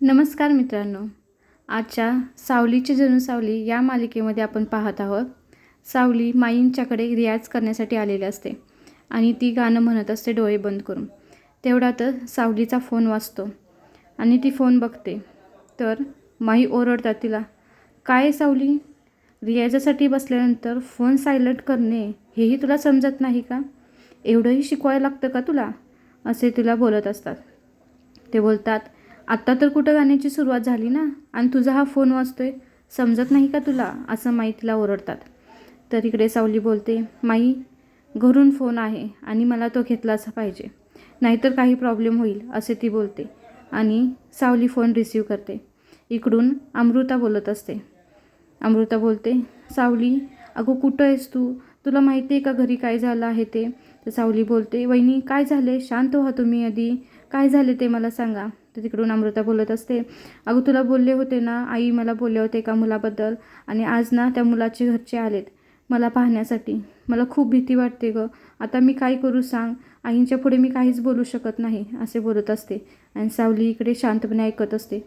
नमस्कार मित्रांनो. आजच्या सावलीची जणू सावली या मालिकेमध्ये आपण पाहत आहोत. सावली माईंच्याकडे रियाज करण्यासाठी आलेली असते आणि ती गाणं म्हणत असते डोळे बंद करून. तेवढ्यातच सावलीचा फोन वाचतो आणि ती फोन बघते. तर माई ओरडतात तिला काय सावली? रियाजासाठी बसल्यानंतर फोन सायलंट करणे हेही तुला समजत नाही का? एवढंही शिकवायला लागतं का तुला? असे तिला बोलत असतात. ते बोलतात आत्ता तर कुठं गाण्याची सुरुवात झाली ना? आणि तुझा हा फोन वाजतोय. समजत नाही का तुला? असं माई तिला ओरडतात. तर इकडे सावली बोलते माई घरून फोन आहे आणि मला तो घेतलाच पाहिजे. नाहीतर काही प्रॉब्लेम होईल असे ती बोलते. आणि सावली फोन रिसीव करते. इकडून अमृता बोलत असते. अमृता बोलते सावली अगं कुठं आहेस तू? तुला माहिती आहे का घरी काय झालं आहे ते? तर सावली बोलते वहिनी काय झाले शांत व्हा तुम्ही आधी. काय झाले ते मला सांगा. तर तिकडून अमृता बोलत असते अगं तुला बोलले होते ना आई मला बोलले होते का मुलाबद्दल आणि आज ना त्या मुलाचे घरचे आलेत मला पाहण्यासाठी. मला खूप भीती वाटते गं. आता मी काय करू सांग? आईंच्या पुढे मी काहीच बोलू शकत नाही असे बोलत असते. आणि सावली इकडे शांतपणे ऐकत असते.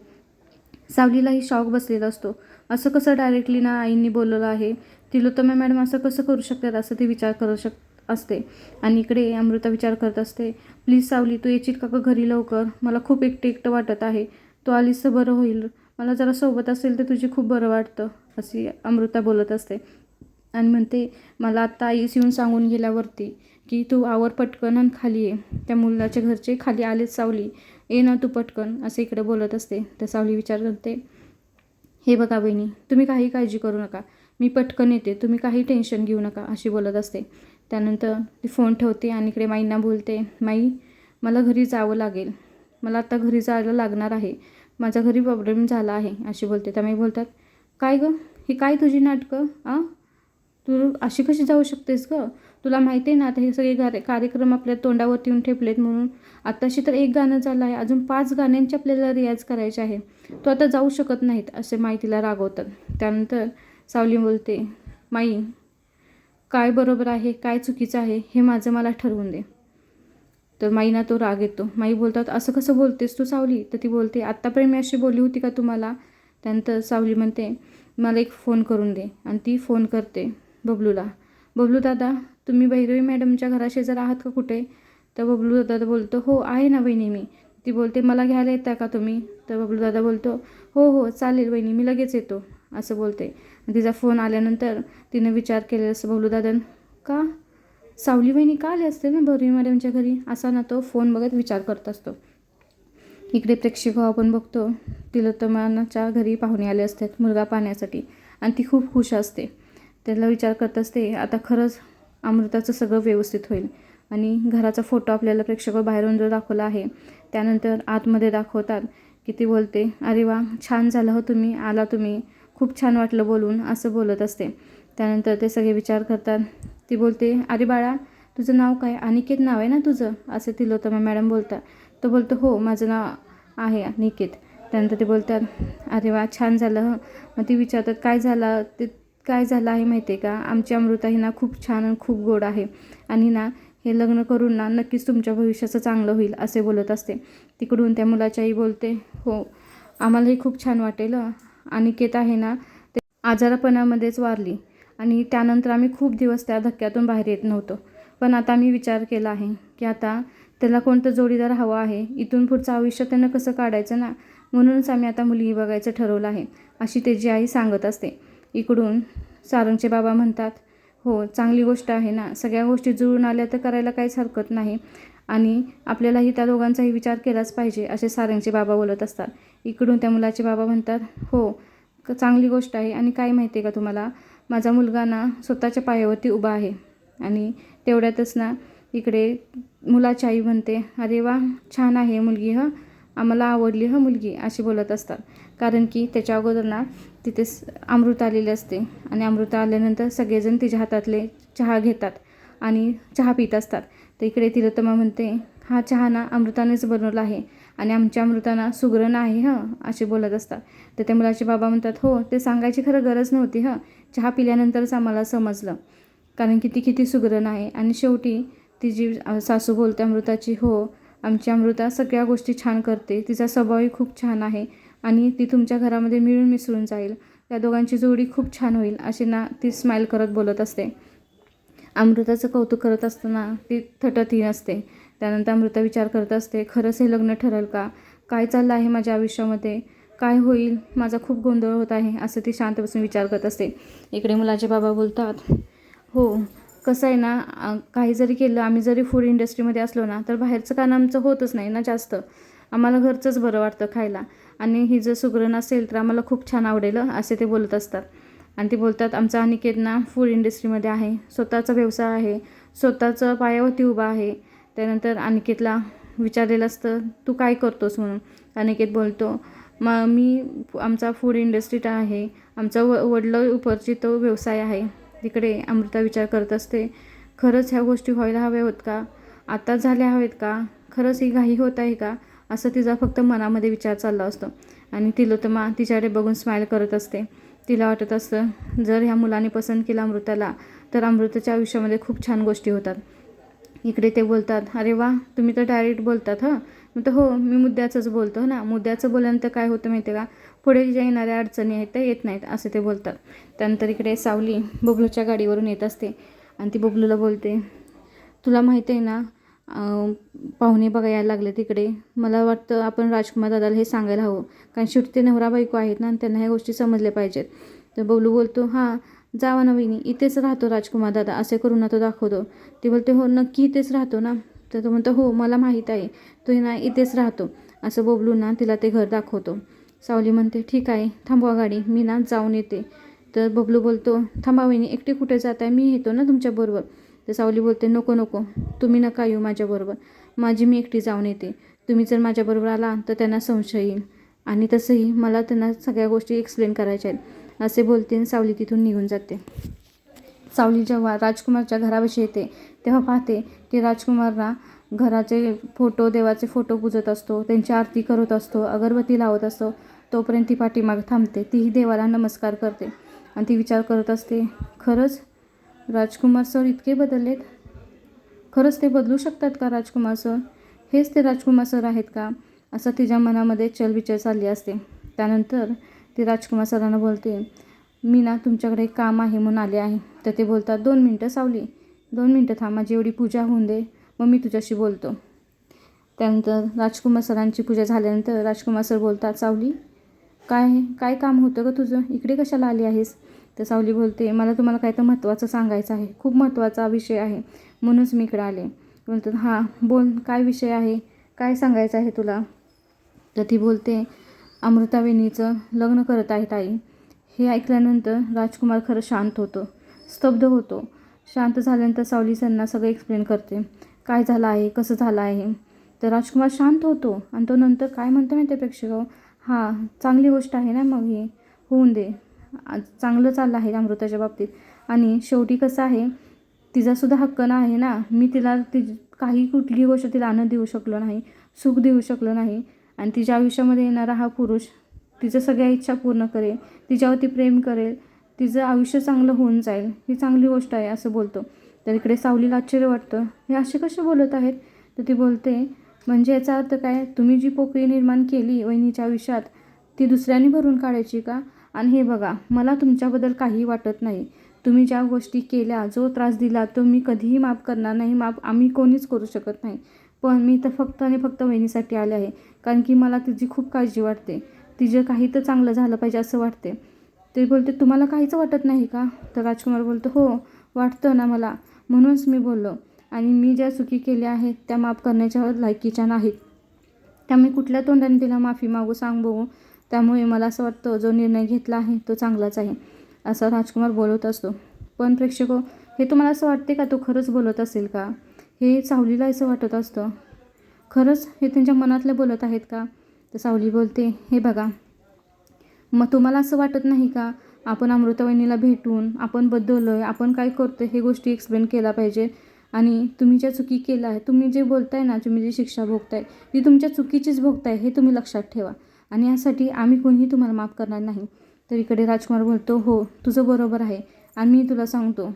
सावलीलाही शॉक बसलेला असतो. असं कसं डायरेक्टली ना आईंनी बोललेलं आहे? तिलोत्तमा मॅडम असं कसं करू शकतात? असं ते विचार करू शक असते. आणि इकडे अमृता विचार करत असते प्लीज सावली तू येशील का घरी लवकर? मला खूप एकटे एकटं वाटत आहे. तू आलीस तर बरं होईल. मला जरा सोबत असेल तर तुझी खूप बरं वाटतं अशी अमृता बोलत असते. आणि म्हणते मला आत्ता आईस येऊन सांगून गेल्यावरती की तू आवर पटकन आणि खाली ये. त्या मुलाच्या घरचे खाली आलेच सावली. ये ना तू पटकन असं इकडे बोलत असते. तर सावली विचार करते हे बघा बहिणी तुम्ही काही काळजी करू नका. मी पटकन येते. तुम्ही काही टेन्शन घेऊ नका अशी बोलत असते. त्यानंतर ती फोन ठेवते आणि इकडे माईंना बोलते माई मला घरी जावं लागेल. मला आता घरी जायला लागणार आहे. माझा घरी प्रॉब्लेम झाला आहे अशी बोलते. त्या माई बोलतात काय गं? ही काय तुझी नाटकं? आ? तू अशी कशी जाऊ शकतेस गं? तुला माहिती आहे ना आता हे सगळे गारे कार्यक्रम आपल्या तोंडावरती येऊन ठेपलेत म्हणून. आत्ताशी तर एक गाणं झालं आहे. अजून पाच गाण्यांची आपल्याला रियाज करायचे आहे. तो आता जाऊ शकत नाहीत असे माई तिला रागवतात. त्यानंतर सावली बोलते माई काय बरोबर आहे काय चुकीचं आहे हे माझं मला ठरवून दे. तर माईना तो राग येतो. माई बोलतात असं कसं बोलतेस तू सावली? तर ती बोलते आत्तापर्यंत मी अशी बोलली होती का तुम्हाला? त्यानंतर सावली म्हणते मला एक फोन करून दे. आणि ती फोन करते बबलूला. बबलू दादा तुम्ही भैरवी मॅडमच्या घराशेजार आहात का कुठे? तर बबलू दादा बोलतो हो आहे ना वहिनी मी. ती बोलते मला घ्यायला येता का तुम्ही? तर बबलू दादा बोलतो हो हो चालेल वहिनी मी लगेच येतो. असं बोलते. तिचा फोन आल्यानंतर तिनं विचार केलेला असं बोलू दादन का? सावली वहिनी का आली असते ना भरवी मॅडमच्या घरी? असा ना तो फोन बघत विचार करत असतो. इकडे प्रेक्षक आपण बघतो तिलोत्तमाच्या घरी पाहुणे आले असतात मुलगा पाहण्यासाठी. आणि ती खूप खुश असते. त्याला विचार करत असते आता खरंच अमृताचं सगळं व्यवस्थित होईल. आणि घराचा फोटो आपल्याला प्रेक्षक बाहेरून जो दाखवला आहे त्यानंतर आतमध्ये दाखवतात की ती बोलते अरे वा छान झालं हो तुम्ही आला तुम्ही. खूप छान वाटलं बोलून असं बोलत असते. त्यानंतर ते सगळे विचार करतात. ती बोलते अरे बाळा तुझं नाव काय? अनिकेत नाव आहे ना तुझं? असं तिलोत्तमा मॅडम बोलतात. तो बोलतो हो माझं नाव आहे निकेत त्यानंतर ते बोलतात अरे वा छान झालं. मग ती विचारतात काय झालं? ते काय झालं आहे माहिती आहे का? आमची अमृता ही ना खूप छान आणि खूप गोड आहे. आणि ना हे लग्न करून ना नक्कीच तुमच्या भविष्याचं चांगलं होईल असे बोलत असते. तिकडून त्या मुलाची आई बोलते हो आम्हालाही खूप छान वाटेल अनिकेत आहे ना ते आजारपणामध्येच वारली. आणि त्यानंतर आम्ही खूप दिवस त्या धक्क्यातून बाहेर येत नव्हतो. पण आता मी विचार केला आहे की आता त्याला कोणतं जोडीदार हवं आहे? इथून पुढचं आयुष्य त्यानं कसं काढायचं ना? म्हणूनच आम्ही आता मुलगी बघायचं ठरवलं आहे अशी त्याची आई सांगत असते. इकडून सारंगचे बाबा म्हणतात हो चांगली गोष्ट आहे ना. सगळ्या गोष्टी जुळून आल्या तर करायला काहीच हरकत नाही. आणि आपल्यालाही त्या दोघांचाही विचार केलाच पाहिजे असे सारंगचे बाबा बोलत असतात. इकडून त्या मुलाचे बाबा म्हणतात हो चांगली गोष्ट आहे आणि काय माहिती आहे का तुम्हाला? माझा मुलगा ना स्वतःच्या पायावरती उभा आहे आणि तेवढ्यातच ना इकडे मुलाची आई म्हणते अरे वा छान आहे मुलगी ह? आम्हाला आवडली हं मुलगी? अशी बोलत असतात. कारण की त्याच्या अगोदर ना तिथे स- अमृत आलेले असते आणि अमृत आल्यानंतर सगळेजण तिच्या हातातले चहा घेतात आणि चहा पित असतात. तर इकडे तिलोत्तमा म्हणते हा चहा ना अमृतानेच बनवला आहे आणि आमच्या अमृताना सुगरण आहे हं असे बोलत असतात. तर त्या मुलाचे बाबा म्हणतात हो ते सांगायची खरं गरज नव्हती हं. चहा पिल्यानंतरच आम्हाला समजलं. कारण की ती किती सुगरण आहे आणि शेवटी ती जी सासू बोलते अमृताची हो आमची अमृता सगळ्या गोष्टी छान करते. तिचा स्वभावही खूप छान आहे आणि ती तुमच्या घरामध्ये मिळून मिसळून जाईल. त्या दोघांची जोडी खूप छान होईल अशी ना ती स्माईल करत बोलत असते. अमृताचं कौतुक करत असताना ती थटतही असते त्यानंतर अमृता विचार करत असते खरंच हे लग्न ठरेल का? काय चाललं आहे माझ्या आयुष्यामध्ये? काय होईल? माझा खूप गोंधळ होत आहे असं ती शांत बसून विचार करत असते. इकडे मुलाचे बाबा बोलतात हो कसं आहे ना काही जरी केलं आम्ही जरी फूड इंडस्ट्रीमध्ये असलो ना तर बाहेरचं काम आमचं होतच नाही ना जास्त. आम्हाला घरचंच बरं वाटतं खायला. आणि ही जर सुगरण असेल तर आम्हाला खूप छान आवडेल असे ते बोलत असतात. आणि ते बोलतात आमचा अनिकेत ना फूड इंडस्ट्रीमध्ये आहे. स्वतःचा व्यवसाय आहे. स्वतःचं पायावरती उभा आहे. त्यानंतर अनिकेतला विचारलेलं असतं तू काय करतोस म्हणून? अनिकेत बोलतो म मी आमचा फूड इंडस्ट्रीत आहे. आमचा व वडलं उपरची तो व्यवसाय आहे. तिकडे अमृता विचार करत असते खरंच ह्या गोष्टी व्हायला हव्या होत का? आता झाल्या हवेत का? खरंच ही घाई होत आहे का? असं तिचा फक्त मनामध्ये विचार चालला असतो. आणि तिलोत्तमा तिच्याकडे बघून स्माईल करत असते. तिला वाटत असतं जर ह्या मुलाने पसंत केला अमृताला तर अमृताच्या आयुष्यामध्ये खूप छान गोष्टी होतात. इकडे ते बोलतात अरे वा तुम्ही तर डायरेक्ट बोलतात हं? मग तर हो मी मुद्द्याचंच बोलतो ना? मुद्द्याचं बोलल्यानंतर काय होतं माहिती आहे का? पुढे ज्या येणाऱ्या अडचणी आहेत त्या येत नाहीत असं ते बोलतात. त्यानंतर इकडे सावली बबलूच्या गाडीवरून येत असते आणि ती बबलूला बोलते तुला माहिती आहे ना पाहुणे बघा यायला लागले तिकडे. मला वाटतं आपण राजकुमार दादाला हे सांगायला हवं. कारण शेवटी ते नवरा बायको आहेत ना त्यांना ह्या गोष्टी समजल्या पाहिजेत. तर बबलू बोलतो हां जावा ना वहिनी इथेच राहतो राजकुमार दादा असे करून ना तो दाखवतो. ती बोलते हो नक्की इथेच राहतो ना? तर तो म्हणतो हो मला माहीत आहे तो ना इथेच राहतो. असं बबलू ना तिला ते घर दाखवतो. सावली म्हणते ठीक आहे थांबवा गाडी मी ना जाऊन येते. तर बबलू बोलतो थांबा वहिनी एकटे कुठे जात आहे मी येतो ना तुमच्याबरोबर तर सावली बोलते नको नको. तुम्ही नका येऊ माझ्याबरोबर. माझी मी एकटी जाऊन येते. तुम्ही जर माझ्याबरोबर आला तर त्यांना संशय येईल. आणि तसंही मला त्यांना सगळ्या गोष्टी एक्सप्लेन करायच्या आहेत. असे बोलते आणि सावली तिथून निघून जाते. सावली जेव्हा राजकुमारच्या घरापाशी येते तेव्हा पाहते की राजकुमारला घराचे फोटो देवाचे फोटो पूजत असतो त्यांची आरती करत असतो अगरबत्ती लावत असतो. तोपर्यंत ती पाठीमागे थांबते. तीही देवाला नमस्कार करते. आणि ती विचार करत असते खरंच राजकुमार सर इतके बदललेत? खरंच ते बदलू शकतात का राजकुमार सर? हेच ते राजकुमार सर आहेत का? असं तिच्या मनामध्ये चलविचार चालली असते. त्यानंतर ती राजकुमार सरांना बोलते मी ना तुमच्याकडे काम आहे म्हणून आले आहे. तर ते बोलतात दोन मिनटं सावली. दोन मिनटं थांब माझी एवढी पूजा होऊन दे मग मी तुझ्याशी बोलतो. त्यानंतर राजकुमार सरांची पूजा झाल्यानंतर राजकुमार सर बोलतात सावली काय काय काम होतं गं तुझं? इकडे कशाला आली आहेस? तर सावली बोलते मला तुम्हाला काय तर महत्त्वाचं सांगायचं आहे. खूप महत्त्वाचा विषय आहे. म्हणूनच मी इकडे आले. बोलतात हां बोल. काय विषय आहे? काय सांगायचं आहे तुला? तर ती बोलते अमृतावेणीचं लग्न करत आहे ताई. हे ऐकल्यानंतर राजकुमार खरं शांत होतो. स्तब्ध होतो. शांत झाल्यानंतर सावली त्यांना सगळं एक्सप्लेन करते. काय झालं आहे? कसं झालं आहे? तर राजकुमार शांत होतो आणि तो नंतर काय म्हणतो माहिती आहे प्रेक्षक हो? हां चांगली गोष्ट आहे ना मग ही. होऊन दे. चांगलं चाललं आहे अमृताच्या बाबतीत. आणि शेवटी कसं आहे तिचासुद्धा हक्क ना आहे ना. मी तिला ती काही कुठली गोष्ट तिला आनंद देऊ शकलो नाही सुख देऊ शकलो नाही. आणि तिच्या आयुष्यामध्ये येणारा हा पुरुष तिचं सगळ्या इच्छा पूर्ण करेल तिच्यावरती प्रेम करेल तिचं आयुष्य चांगलं होऊन जाईल. ही चांगली गोष्ट आहे असं बोलतो. तर इकडे सावलीला आश्चर्य वाटतं. हे असे कसे बोलत आहेत? तर ती बोलते म्हणजे याचा अर्थ काय? तुम्ही जी पोकळी निर्माण केली वहिनीच्या आयुष्यात ती दुसऱ्याने भरून काढायची का? आणि हे बघा मला तुमच्याबद्दल काही वाटत नाही. तुम्ही ज्या गोष्टी केल्या जो त्रास दिला तो मी कधीही माफ करणार नाही माफ आम्ही कोणीच करू शकत नाही. पण मी तर फक्त आणि फक्त वहिनीसाठी आले आहे कारण की मला तिची खूप काळजी वाटते. तिचं काही तर चांगलं झालं पाहिजे असं वाटते. ते बोलते तुम्हाला काहीच वाटत नाही का? तर राजकुमार बोलतो हो वाटतं ना मला. म्हणूनच मी बोललो आणि मी ज्या चुकी केल्या आहेत त्या माफ करण्याच्या लायकीच्या नाहीत. त्यामुळे कुठल्या तोंडाने तिला माफी मागू सांग बघू त्यामुळे मला असं वाटतं जो निर्णय घेतला आहे तो चांगलाच आहे असा राजकुमार बोलत असतो. पण प्रेक्षक हे तुम्हाला असं वाटते का तो खरंच बोलत असेल का? हे सावलीला असं वाटत असतं. खरंच हे त्यांच्या मनातले बोलत आहेत का? तर सावली बोलते हे बघा मग तुम्हाला असं वाटत नाही का? आपण अमृतवहिनीला भेटून आपण बदललो आहे आपण काय करतो हे गोष्टी एक्सप्लेन केला पाहिजे. आणि तुम्ही ज्या चुकी केल्या आहे तुम्ही जे बोलताय ना तुम्ही जी शिक्षा भोगताय ती तुमच्या चुकीचीच भोगताय हे तुम्ही लक्षात ठेवा. आणि यासाठी आम्ही कोणीही तुम्हाला माफ करणार नाही. तर इकडे राजकुमार बोलतो हो तुझं बरोबर आहे. आणि मी तुला सांगतो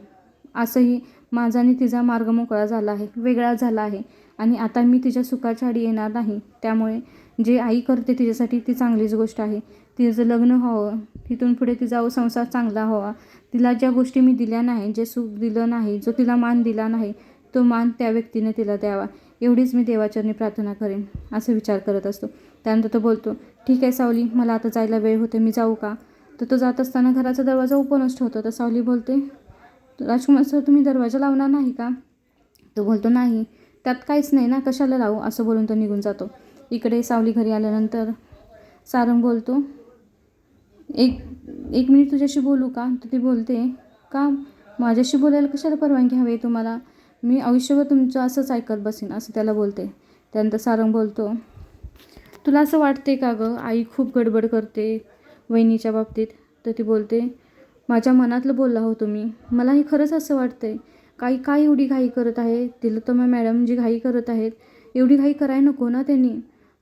असंही माझा आणि तिचा मार्ग मोकळा झाला आहे वेगळा झाला आहे. आणि आता मी तिच्या सुखाच्या आडी येणार नाही. त्यामुळे जे आई करते तिच्यासाठी ती चांगलीच गोष्ट आहे. तिचं लग्न व्हावं. तिथून पुढे तिचा संसार चांगला व्हावा. तिला ज्या गोष्टी मी दिल्या नाही जे सुख दिलं नाही जो तिला मान दिला नाही तो मान त्या व्यक्तीने तिला द्यावा. एवढीच मी देवाचरणी प्रार्थना करेन असं विचार करत असतो. त्यानंतर तो बोलतो ठीक आहे सावली मला आता जायला वेळ होते मी जाऊ का? तर तो जात असताना घराचा दरवाजा ओपनच ठेवतो. तर सावली बोलते राजकुमार सर तुम्ही दरवाजा लावणार नाही का? तो बोलतो नाही त्यात काहीच नाही ना कशाला लावू? असं बोलून तो निघून जातो. इकडे सावली घरी आल्यानंतर सारंग बोलतो एक एक मिनिट तुझ्याशी बोलू का? तर ती बोलते का? माझ्याशी बोलायला कशाला परवानगी हवी आहे तुम्हाला? मी आयुष्यभर तुमचं असंच ऐकत बसेन असं त्याला बोलते. त्यानंतर सारंग बोलतो तुला असं वाटते का गं? आई खूप गडबड करते वहिनीच्या बाबतीत. तर ती बोलते माझ्या मनातलं बोलला हो तुम्ही. मलाही खरंच असं वाटतंय. काही काय एवढी घाई करत आहे? तिल तर मग मॅडम जी घाई करत आहेत एवढी घाई कराय नको ना त्यांनी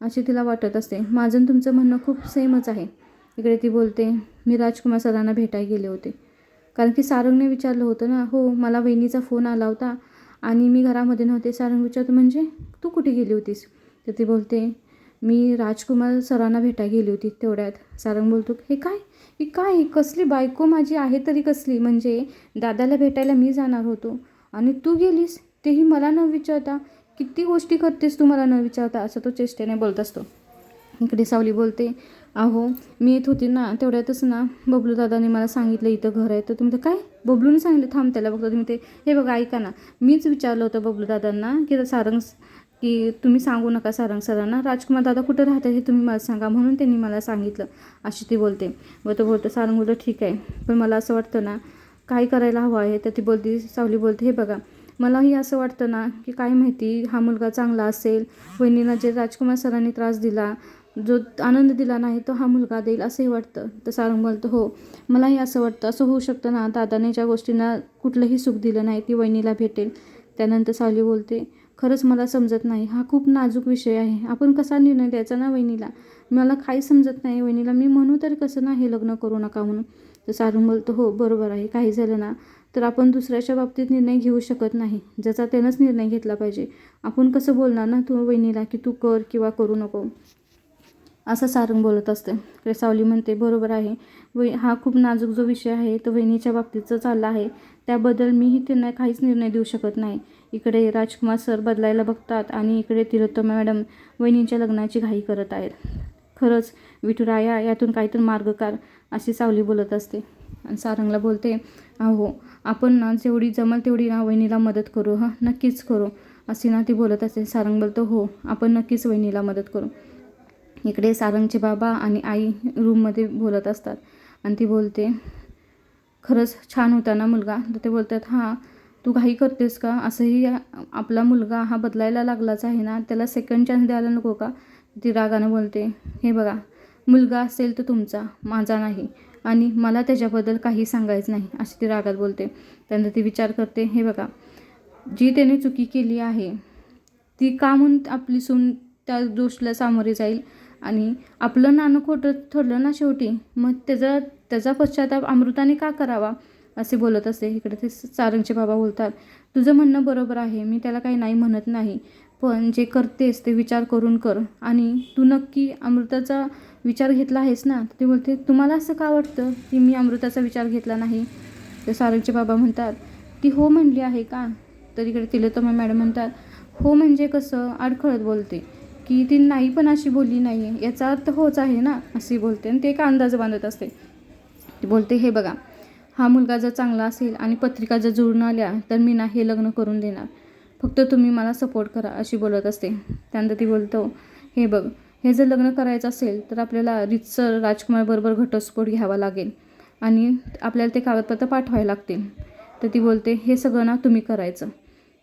असे तिला वाटत असते. माझं आणि तुमचं म्हणणं खूप सेमच आहे. इकडे ती बोलते मी राजकुमार सरांना भेटायला गेले होते. कारण की सारंगने विचारलं होतं ना हो मला वहिनीचा फोन आला होता. आणि मी घरामध्ये नव्हते. सारंग विचारतो म्हणजे तू कुठे गेली होतीस? तर ती बोलते मी राजकुमार सरांना भेटायला गेली होती तेवढ्यात. सारंग बोलतो हे काय? ही काय? कसली बायको माझी आहे तरी कसली? म्हणजे दादाला भेटायला मी जाणार होतो. आणि तू गेलीस? तेही मला न विचारता. किती गोष्टी करतेस तू मला न विचारता? असं तो चेष्टेने बोलत असतो. इकडे सावली बोलते अहो मी येत होती ना तेवढ्यातच ना बबलू दादाने मला सांगितलं इथं घर आहे. तर तुम्ही तर काय? बबलूने सांगितलं थांब त्याला बघतो तुम्ही ते हे बघा ऐका ना. मीच विचारलं होतं बबलू दादांना की सारंग की तुम्ही सांगू नका सारंग सरांना. राजकुमार दादा कुठं राहतात हे तुम्ही मला सांगा म्हणून त्यांनी मला सांगितलं. अशी ती बोलते. बरं तो बोलतो सारंग बोलतो ठीक आहे. पण मला असं वाटतं ना काय करायला हवं आहे? तर ती बोलती सावली बोलते हे बघा मलाही असं वाटतं ना की काय माहिती हा मुलगा चांगला असेल. वहिनीला जे राजकुमार सरांनी त्रास दिला जो आनंद दिला नाही तो हा मुलगा देईल असंही वाटतं. तर सारंग बोलतो हो मलाही असं वाटतं. असं होऊ शकतं ना. दादाने ज्या गोष्टींना कुठलंही सुख दिलं नाही ती वहिनीला भेटेल. त्यानंतर सावली बोलते खरंच मला समजत नाही. हा खूप नाजूक विषय आहे. आपण कसा निर्णय द्यायचा ना वहिनीला? मला काही समजत नाही. वहिनीला मी म्हणू तर कसं ना हे लग्न करू नका म्हणून. तर सारंग बोलतो हो बरोबर आहे. काही झालं ना तर आपण दुसऱ्याच्या बाबतीत निर्णय घेऊ शकत नाही. ज्याचा त्यानंच निर्णय घेतला पाहिजे. आपण कसं बोलणार ना तू वहिनीला की तू कर किंवा करू नको? असं सारंग बोलत असते. इकडे सावली म्हणते बरोबर आहे. व हा खूप नाजूक जो विषय आहे तो वहिनीच्या बाबतीतचा चालला आहे. त्याबद्दल मीही त्यांना काहीच निर्णय देऊ शकत नाही. इकडे राजकुमार सर बदलायला बघतात आणि इकडे तिलोत्तमा मॅडम वहिनींच्या लग्नाची घाई करत आहेत. खरंच विठुराया यातून काहीतरी मार्ग काढ अशी सावली बोलत असते. आणि सारंगला बोलते अहो आपण ना जेवढी जमल तेवढी ना वहिनीला मदत करू हां? नक्कीच करू. अशी ना ती बोलत असते. सारंग बोलतो हो आपण नक्कीच वहिनीला मदत करू. इकडे सारंगचे बाबा आणि आई रूममध्ये बोलत असतात. आणि ती बोलते खरंच छान होता ना मुलगा? तर ते बोलतात हां तू घाई करतेस का? असंही आपला मुलगा हा बदलायला लागलाच आहे ना? त्याला सेकंड चान्स द्यायला नको का? ती रागानं बोलते हे बघा मुलगा असेल तर तुमचा माझा नाही. आणि मला त्याच्याबद्दल काही सांगायचं नाही अशी ती रागात बोलते. त्यानंतर ती विचार करते हे बघा जी त्याने चुकी केली आहे ती का म्हणून आपली सून त्या दोषला सामोरे जाईल? आणि आपलं नाणं खोटं ठरलं ना शेवटी मग त्याचा त्याचा पश्चाताप अमृताने का करावा? असे बोलत असते इकडे ते सारंगचे बाबा बोलतात तुझं म्हणणं बरोबर आहे. मी त्याला काही नाही म्हणत नाही. पण जे करतेस ते विचार करून कर. आणि तू नक्की अमृताचा विचार घेतला आहेस ना? ते बोलते तुम्हाला असं का वाटतं की मी अमृताचा विचार घेतला नाही? तर सारंगचे बाबा म्हणतात ती हो म्हणली आहे का? तर इकडे तिलोत्तमा मॅडम म्हणतात हो म्हणजे कसं? अडखळत बोलते. की ती नाही पण अशी बोलली नाही आहे याचा अर्थ होच आहे ना अशी बोलते. आणि ते का अंदाज बांधत असते. ती बोलते हे बघा हा मुलगा जर चांगला असेल आणि पत्रिका जर जुळून आल्या तर मी ना हे लग्न करून देणार. फक्त तुम्ही मला सपोर्ट करा अशी बोलत असते. त्यानंतर ती बोलतो हे बघ हे जर लग्न करायचं असेल तर आपल्याला रितसर राजकुमारबरोबर घटस्फोट घ्यावा लागेल. आणि आपल्याला ते कागदपत्र पाठवावे लागतील. तर ती बोलते हे सगळं ना तुम्ही करायचं.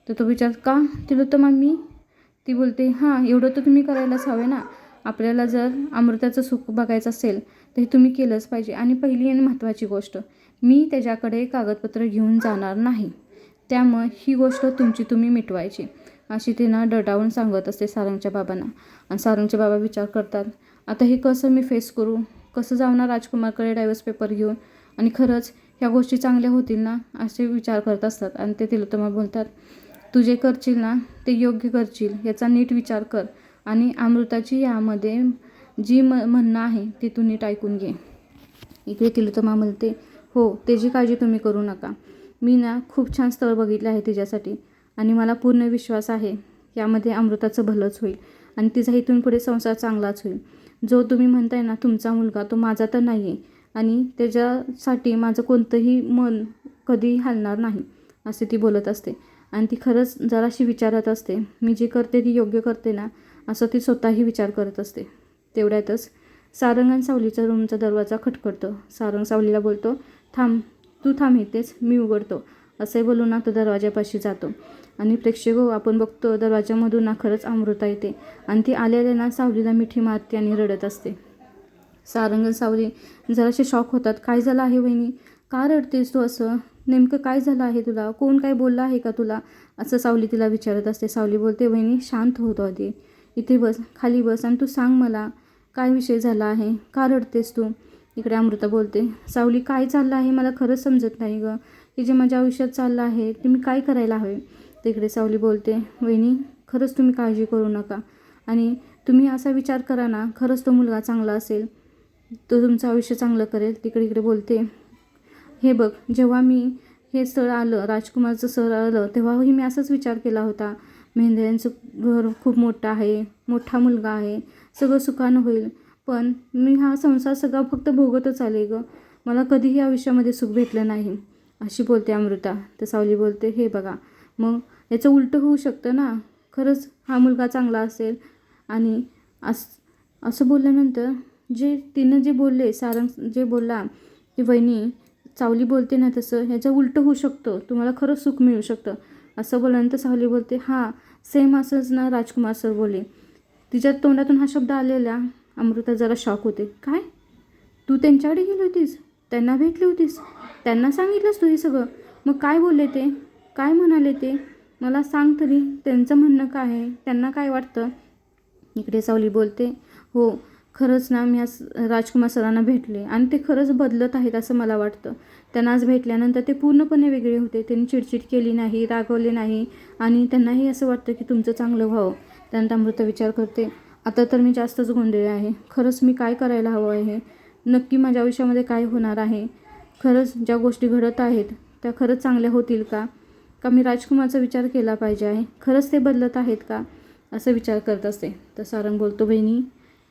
तर तो विचार का? तिला तर मग मी ती बोलते हां एवढं तर तुम्ही करायलाच हवे ना. आपल्याला जर अमृताचं सुख बघायचं असेल तर हे तुम्ही केलंच पाहिजे. आणि पहिली आणि महत्त्वाची गोष्ट मी त्याच्याकडे कागदपत्र घेऊन जाणार नाही. त्यामुळे ही गोष्ट तुमची तुम्ही मिटवायची. अशी तिनं डटावून सांगत असते सारंगच्या बाबांना. आणि सारंगचे बाबा विचार करतात आता हे कसं मी फेस करू? कसं जाऊ राजकुमारकडे डायव्हर्स पेपर घेऊन? आणि खरंच ह्या गोष्टी चांगल्या होतील ना? असे विचार करत असतात. आणि ते तिलोत्तमा बोलतात तू जे करशील ना ते योग्य करशील याचा नीट विचार कर. आणि अमृताची यामध्ये जी म म्हणणं आहे ती तू नीट ऐकून घे. इकडे तिलोत्तमा म्हणते हो त्याची काळजी तुम्ही करू नका. मी ना खूप छान स्थळ बघितलं आहे तिच्यासाठी आणि मला पूर्ण विश्वास आहे यामध्ये अमृताचं भलंच होईल आणि तिचा इथून पुढे संसार चांगलाच होईल. जो तुम्ही म्हणताय ना तुमचा मुलगा तो माझा तर नाही आहे आणि त्याच्यासाठी माझं कोणतंही मन कधीही हलणार नाही असे ती बोलत असते. आणि ती खरंच जराशी विचारत असते मी जे करते ती योग्य करते ना असं ती स्वतःही विचार करत असते. तेवढ्यातच सारंग आणि सावलीचा रूमचा दरवाजा खटखटतो. सारंग सावलीला बोलतो थांब तू थांब इथेच मी उघडतो. असे बोलून ना तो दरवाजापाशी जातो. आणि प्रेक्षक हो आपण बघतो दरवाजामधून ना खरंच अमृता येते. आणि ती आलेल्या ना सावलीला मिठी मारते आणि रडत असते. सारंग सावली जरासे शॉक होतात. काय झालं आहे वहिनी? का रडतेस तू असं? नेमकं काय झालं आहे तुला? कोण काय बोललं आहे का तुला? असं सावली तिला विचारत असते. सावली बोलते वहिनी शांत होतो आधी. इथे बस खाली बस आणि तू सांग मला काय विषय झाला आहे? का रडतेस तू? इकडे अमृता बोलते सावली काय चाललं आहे? मला खरंच समजत नाही गं. की जे माझ्या आयुष्यात चाललं आहे ते मी काय करायला हवे? तिकडे सावली बोलते वहिनी खरंच तुम्ही काळजी करू नका. आणि तुम्ही असा विचार करा ना खरंच तो मुलगा चांगला असेल तो तुमचं आयुष्य चांगलं करेल. तिकडे इकडे बोलते हे बघ जेव्हा मी हे स्थळ आलं राजकुमारचं स्थळ आलं तेव्हाही मी असाच विचार केला होता. मेंढ्यांचं घर खूप मोठं आहे मोठा मुलगा आहे सगळं सुखानं होईल. पण मी हा संसार सगळा फक्त भोगतच आले गं. मला कधीही आयुष्यामध्ये सुख भेटलं नाही. अशी बोलते अमृता. तर सावली बोलते हे बघा मग याचं उलटं होऊ शकतं ना? खरंच हा मुलगा चांगला असेल आणि अस असं बोलल्यानंतर जे तिनं जे बोलले सारंग जे बोलला की वहिनी सावली बोलते ना तसं ह्याचं उलटं होऊ शकतं तुम्हाला खरंच सुख मिळू शकतं. असं बोलल्यानंतर सावली बोलते हां सेम असंच ना राजकुमार सर बोले तिच्या तोंडातून हा शब्द आलेला अमृता जरा शॉक होते. काय? तू त्यांच्याकडे गेली होतीस? त्यांना भेटली होतीस? त्यांना सांगितलंस तू हे सगळं? मग काय बोलले ते? काय म्हणाले ते? मला सांग तरी त्यांचं म्हणणं काय आहे? त्यांना काय वाटतं? इकडे सावली बोलते हो खरंच ना मी आज राजकुमार सरांना भेटले आणि ते खरंच बदलत आहेत असं मला वाटतं. त्यांना आज भेटल्यानंतर ते पूर्णपणे वेगळे होते. त्यांनी चिडचिड केली नाही रागवले नाही आणि त्यांनाही असं वाटतं की तुमचं चांगलं व्हावं. त्यानंतर अमृता विचार करते आता तर मी जास्तच गोंधळे आहे. खरंच मी काय करायला हवं आहे? नक्की माझ्या आयुष्यामध्ये काय होणार आहे? खरंच ज्या गोष्टी घडत आहेत त्या खरंच चांगल्या होतील का? का मी राजकुमारचा विचार केला पाहिजे आहे? खरंच ते बदलत आहेत का? असं विचार करत असते. तर सारंग बोलतो बहिणी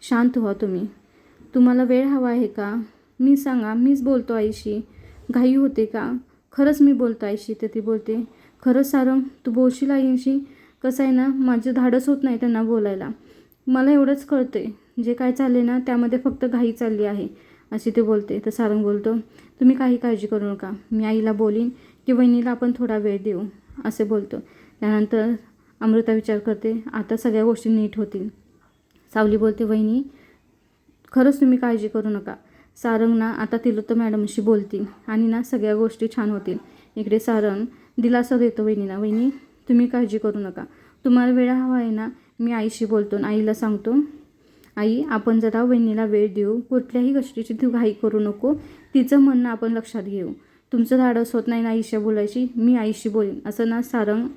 शांत व्हा तुम्ही. तुम्हाला वेळ हवा आहे का? मी सांगा मीच बोलतो आईशी. घाई होते का? खरंच मी बोलतो आईशी तर ती बोलते. खरंच सारंग तू बोलशील आईशी? कसं आहे ना माझं धाडस होत नाही त्यांना बोलायला. मला एवढंच कळते जे काय चालले ना त्यामध्ये फक्त घाई चालली आहे अशी ते बोलते. तर सारंग बोलतो तुम्ही काही काळजी करू नका. मी आईला बोलीन की वहिनीला आपण थोडा वेळ देऊ असे बोलतो. त्यानंतर अमृता विचार करते आता सगळ्या गोष्टी नीट होतील. सावली बोलते वहिनी खरंच तुम्ही काळजी करू नका. सारंग ना आता तिलोत्तम मॅडमशी बोलतील आणि ना सगळ्या गोष्टी छान होतील. इकडे सारंग दिलासा देतो वहिनीला. वहिनी तुम्ही काळजी करू नका. तुम्हाला वेळ हवा आहे ना मी आईशी बोलतो आणि आईला सांगतो. आई आपण जरा वहिनीला वेळ देऊ. कुठल्याही गोष्टीची तू घाई करू नको. तिचं म्हणणं आपण लक्षात घेऊ. तुमचं धाडस होत नाही ना आईशी बोलायची. मी आईशी बोलेन. असं ना सारंग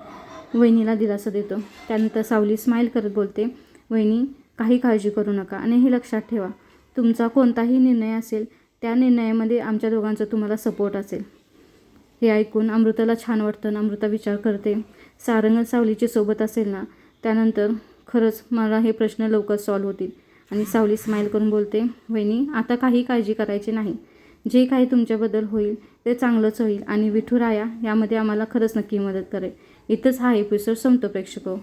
वहिनीला दिलासा देतो. त्यानंतर सावली स्माईल करत बोलते वहिनी काही काळजी करू नका आणि हे लक्षात ठेवा तुमचा कोणताही निर्णय असेल त्या निर्णयामध्ये आमच्या दोघांचा तुम्हाला सपोर्ट असेल. हे ऐकून अमृताला छान वाटतं. आणि अमृता विचार करते सारंग सावलीची सोबत असेल ना? त्यानंतर खरंच मला हे प्रश्न लवकर सॉल्व्ह होतील. आणि सावली स्माईल करून बोलते वहिनी आता काही काळजी करायची नाही. जे काही तुमच्याबद्दल होईल ते चांगलंच होईल आणि विठुराया यामध्ये आम्हाला खरंच नक्की मदत करेल. इथंच हा एपिसोड संपतो प्रेक्षको हो.